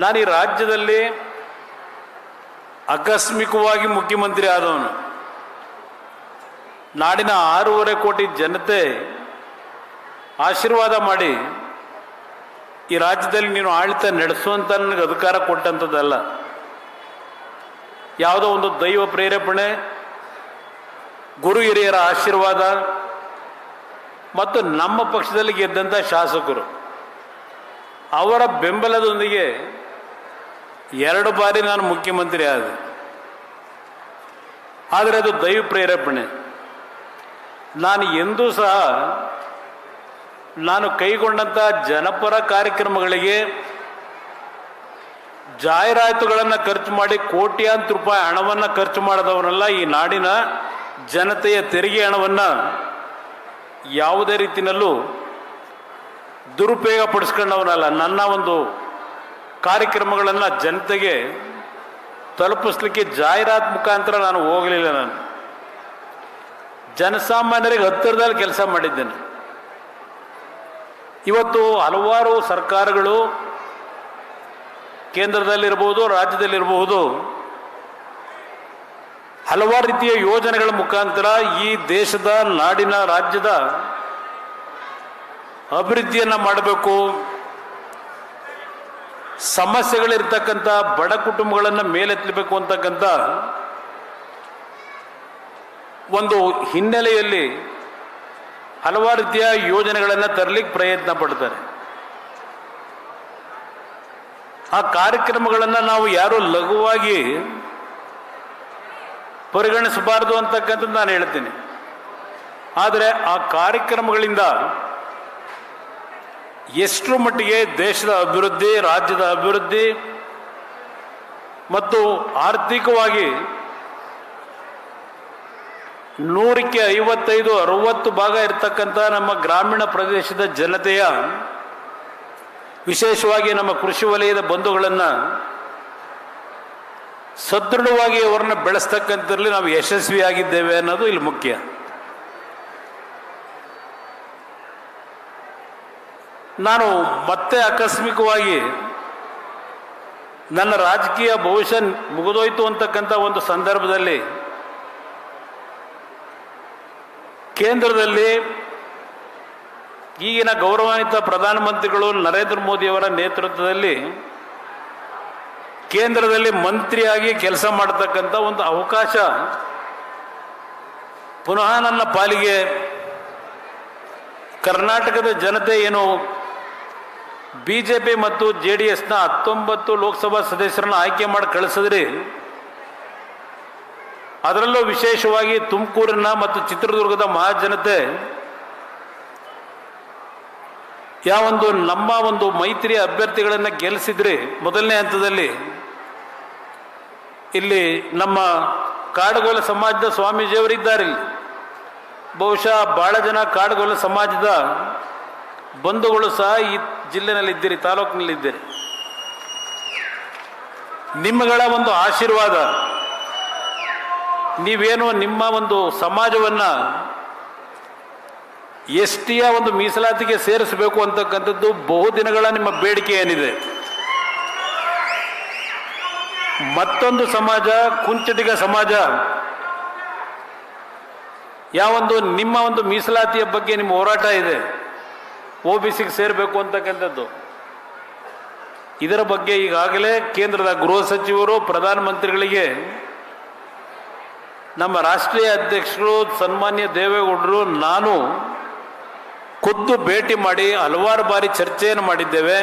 ನಾನು ಈ ರಾಜ್ಯದಲ್ಲಿ ಆಕಸ್ಮಿಕವಾಗಿ ಮುಖ್ಯಮಂತ್ರಿ ಆದವನು. ನಾಡಿನ ಆರೂವರೆ ಕೋಟಿ ಜನತೆ ಆಶೀರ್ವಾದ ಮಾಡಿ ಈ ರಾಜ್ಯದಲ್ಲಿ ನೀನು ಆಡಳಿತ ನಡೆಸುವಂತ ನನಗೆ ಅಧಿಕಾರ ಕೊಟ್ಟಂಥದ್ದಲ್ಲ. ಯಾವುದೋ ಒಂದು ದೈವ ಪ್ರೇರೇಪಣೆ, ಗುರು ಹಿರಿಯರ ಆಶೀರ್ವಾದ ಮತ್ತು ನಮ್ಮ ಪಕ್ಷದಲ್ಲಿ ಗೆದ್ದಂಥ ಶಾಸಕರು. ಅವರ ಬೆಂಬಲದೊಂದಿಗೆ ಎರಡು ಬಾರಿ ನಾನು ಮುಖ್ಯಮಂತ್ರಿ ಆದೆ. ಆದರೆ ಅದು ದೈವ ಪ್ರೇರೇಪಣೆ. ನಾನು ಎಂದೂ ಸಹ ನಾನು ಕೈಗೊಂಡಂಥ ಜನಪರ ಕಾರ್ಯಕ್ರಮಗಳಿಗೆ ಜಾಹೀರಾತುಗಳನ್ನು ಖರ್ಚು ಮಾಡಿ ಕೋಟ್ಯಾಂತರ ರೂಪಾಯಿ ಹಣವನ್ನು ಖರ್ಚು ಮಾಡಿದವನಲ್ಲ ಈ ನಾಡಿನ ಜನತೆಯ ತೆರಿಗೆ ಹಣವನ್ನು ಯಾವುದೇ ರೀತಿಯಲ್ಲೂ ದುರುಪಯೋಗ ಪಡಿಸ್ಕೊಂಡವನಲ್ಲ. ನನ್ನ ಒಂದು ಕಾರ್ಯಕ್ರಮಗಳನ್ನು ಜನತೆಗೆ ತಲುಪಿಸ್ಲಿಕ್ಕೆ ಜಾಹೀರಾತ್ ಮುಖಾಂತರ ನಾನು ಹೋಗಲಿಲ್ಲ ನಾನು. ಜನಸಾಮಾನ್ಯರಿಗೆ ಹತ್ತಿರದಲ್ಲಿ ಕೆಲಸ ಮಾಡಿದ್ದೇನೆ. ಇವತ್ತು ಹಲವಾರು ಸರ್ಕಾರಗಳು ಕೇಂದ್ರದಲ್ಲಿರ್ಬೋದು ರಾಜ್ಯದಲ್ಲಿರಬಹುದು, ಹಲವಾರು ರೀತಿಯ ಯೋಜನೆಗಳ ಮುಖಾಂತರ ಈ ದೇಶದ, ನಾಡಿನ, ರಾಜ್ಯದ ಅಭಿವೃದ್ಧಿಯನ್ನು ಮಾಡಬೇಕು. ಸಮಸ್ಯೆಗಳಿರ್ತಕ್ಕಂಥ ಬಡ ಕುಟುಂಬಗಳನ್ನು ಮೇಲೆತ್ತಬೇಕು ಅಂತಕ್ಕಂಥ ಒಂದು ಹಿನ್ನೆಲೆಯಲ್ಲಿ ಹಲವಾರು ರೀತಿಯ ಯೋಜನೆಗಳನ್ನು ತರಲಿಕ್ಕೆ ಪ್ರಯತ್ನ ಪಡ್ತಾರೆ. ಆ ಕಾರ್ಯಕ್ರಮಗಳನ್ನು ನಾವು ಯಾರು ಲಘುವಾಗಿ ಪರಿಗಣಿಸಬಾರದು ಅಂತಕ್ಕಂಥದ್ದು ನಾನು ಹೇಳ್ತೀನಿ. ಆದರೆ ಆ ಕಾರ್ಯಕ್ರಮಗಳಿಂದ ಎಷ್ಟರ ಮಟ್ಟಿಗೆ ದೇಶದ ಅಭಿವೃದ್ಧಿ, ರಾಜ್ಯದ ಅಭಿವೃದ್ಧಿ ಮತ್ತು ಆರ್ಥಿಕವಾಗಿ ನೂರಕ್ಕೆ ಐವತ್ತೈದು, ಅರವತ್ತು ಭಾಗ ಇರತಕ್ಕಂಥ ನಮ್ಮ ಗ್ರಾಮೀಣ ಪ್ರದೇಶದ ಜನತೆಯ ವಿಶೇಷವಾಗಿ ನಮ್ಮ ಕೃಷಿ ವಲಯದ ಬಂಧುಗಳನ್ನು ಸದೃಢವಾಗಿ ಅವರನ್ನು ಬೆಳೆಸ್ತಕ್ಕಂಥದ್ರಲ್ಲಿ ನಾವು ಯಶಸ್ವಿಯಾಗಿದ್ದೇವೆ ಅನ್ನೋದು ಇಲ್ಲಿ ಮುಖ್ಯ. ನಾನು ಮತ್ತೆ ಆಕಸ್ಮಿಕವಾಗಿ ನನ್ನ ರಾಜಕೀಯ ಭವಿಷ್ಯ ಮುಗಿದೋಯ್ತು ಅಂತಕ್ಕಂಥ ಒಂದು ಸಂದರ್ಭದಲ್ಲಿ ಕೇಂದ್ರದಲ್ಲಿ ಈಗಿನ ಗೌರವಾನ್ವಿತ ಪ್ರಧಾನಮಂತ್ರಿಗಳು ನರೇಂದ್ರ ಮೋದಿಯವರ ನೇತೃತ್ವದಲ್ಲಿ ಕೇಂದ್ರದಲ್ಲಿ ಮಂತ್ರಿಯಾಗಿ ಕೆಲಸ ಮಾಡತಕ್ಕಂಥ ಒಂದು ಅವಕಾಶ ಪುನಃ ನನ್ನ ಪಾಲಿಗೆ ಕರ್ನಾಟಕದ ಜನತೆ ಏನು ಬಿ ಜೆ ಪಿ ಮತ್ತು ಜೆ ಡಿ ಎಸ್ನ ಹತ್ತೊಂಬತ್ತು ಲೋಕಸಭಾ ಸದಸ್ಯರನ್ನು ಆಯ್ಕೆ ಮಾಡಿ ಕಳಿಸಿದ್ರಿ. ಅದರಲ್ಲೂ ವಿಶೇಷವಾಗಿ ತುಮಕೂರಿನ ಮತ್ತು ಚಿತ್ರದುರ್ಗದ ಮಹಾಜನತೆ ಯಾವೊಂದು ನಮ್ಮ ಒಂದು ಮೈತ್ರಿ ಅಭ್ಯರ್ಥಿಗಳನ್ನು ಗೆಲ್ಲಿಸಿದ್ರಿ ಮೊದಲನೇ ಹಂತದಲ್ಲಿ. ಇಲ್ಲಿ ನಮ್ಮ ಕಾಡುಗೋಲ ಸಮಾಜದ ಸ್ವಾಮೀಜಿಯವರಿದ್ದಾರೆ ಬಹುಶಃ ಬಹಳ ಜನ ಕಾಡುಗೋಲ ಸಮಾಜದ ಬಂಧುಗಳು ಸಹ ಈ ಜಿಲ್ಲೆನಲ್ಲಿದ್ದೀರಿ ಇದ್ದೀರಿ, ತಾಲೂಕಿನಲ್ಲಿ ಇದ್ದೀರಿ. ನಿಮ್ಮಗಳ ಒಂದು ಆಶೀರ್ವಾದ, ನೀವೇನು ನಿಮ್ಮ ಒಂದು ಸಮಾಜವನ್ನು ಎಸ್ ಟಿಯ ಒಂದು ಮೀಸಲಾತಿಗೆ ಸೇರಿಸಬೇಕು ಅಂತಕ್ಕಂಥದ್ದು ಬಹುದಿನಗಳ ನಿಮ್ಮ ಬೇಡಿಕೆ ಏನಿದೆ. ಮತ್ತೊಂದು ಸಮಾಜ, ಕುಂಚಟಿಗ ಸಮಾಜ, ಯಾವೊಂದು ನಿಮ್ಮ ಒಂದು ಮೀಸಲಾತಿಯ ಬಗ್ಗೆ ನಿಮ್ಮ ಹೋರಾಟ ಇದೆ. ಒ ಬಿ ಸಿಗೆ ಸೇರಬೇಕು ಅಂತಕ್ಕಂಥದ್ದು. ಇದರ ಬಗ್ಗೆ ಈಗಾಗಲೇ ಕೇಂದ್ರದ ಗೃಹ ಸಚಿವರು, ಪ್ರಧಾನಮಂತ್ರಿಗಳಿಗೆ ನಮ್ಮ ರಾಷ್ಟ್ರೀಯ ಅಧ್ಯಕ್ಷರು, ಸನ್ಮಾನ್ಯ ದೇವೇಗೌಡರು, ನಾನು ಖುದ್ದು ಭೇಟಿ ಮಾಡಿ ಹಲವಾರು ಬಾರಿ ಚರ್ಚೆಯನ್ನು ಮಾಡಿದ್ದೇವೆ.